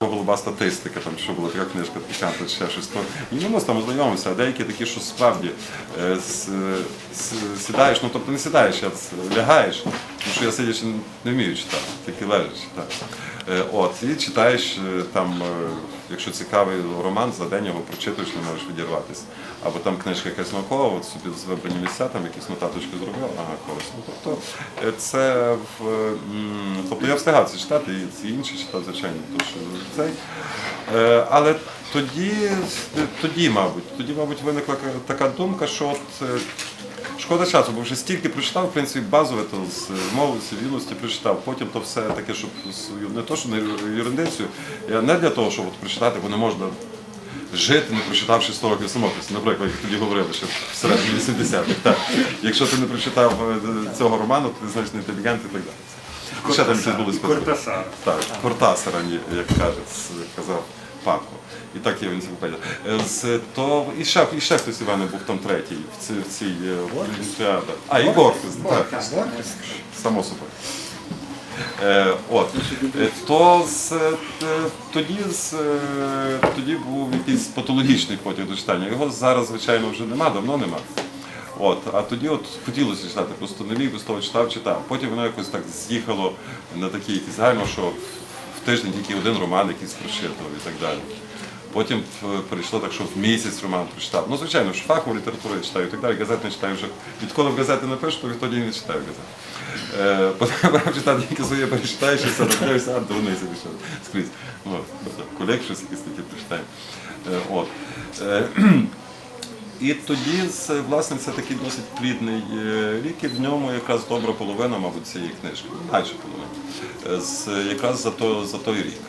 Голуба статистика, там що була така книжка чи ще щось. То ну, ми там ознайомимося, а деякі такі, що справді е, с- с- сідаєш, ну тобто не сідаєш, а лягаєш, тому що я сидячи не вмію читати, тільки лежачи. Так. Е, От, і читаєш е, там, е, якщо цікавий роман, за день його прочитуєш, не можеш відірватися. Або там книжка якась наукова, от собі з вибрані місця, там якісь нотаточки зробив, ага, корисно. Тобто е, це в м, тобто я встигав це читати, і ці інші читав, звичайно, то що цей. Е, Але тоді, тоді, мабуть, тоді, мабуть, виникла така думка, що от. е, Шкода часу, бо вже стільки прочитав, в принципі, базове то з мови, цивільності прочитав. Потім то все таке, щоб свою не то, що не юридицію, не для того, щоб от прочитати, бо не можна жити, не прочитавши 100 років самотності. Наприклад, як тоді говорили, що в середині 80-х. Так. Якщо ти не прочитав е, цього роману, то ти значить не інтелігент і так далі. Ще там якісь були специфіки. Так, Кортасара, як каже, казав Пако. І так є в енциклопедії. Е, З, то, і, ще, і ще хтось Іване був там третій в цій, в цій е, олімпіаді. А, і Горхес, так, само собою. Е, от. Е, То з, е, тоді, з, е, тоді був якийсь патологічний потяг до читання. Його зараз, звичайно, вже нема, давно нема. От, а тоді от хотілося читати, просто не міг без того читав, читав. Потім воно якось так з'їхало на такий загально, що в тиждень тільки один роман якийсь прочитував і так далі. Потім е, перейшло так, що в місяць роман прочитав. Ну, звичайно, ж фахову літературу я читаю і так далі, газет не читаю вже. Відколи в газети не пишу, то відтоді не читаю газет. Е, Потім читати тільки своє перечитаєш, і все а дурниця пішов скрізь. От, тобто, колег щось якісь такі прочитаємо. І тоді власне це такий досить плідний е, рік, і в ньому якраз добра половина, мабуть, цієї книжки, майже половина, е, якраз за той рік.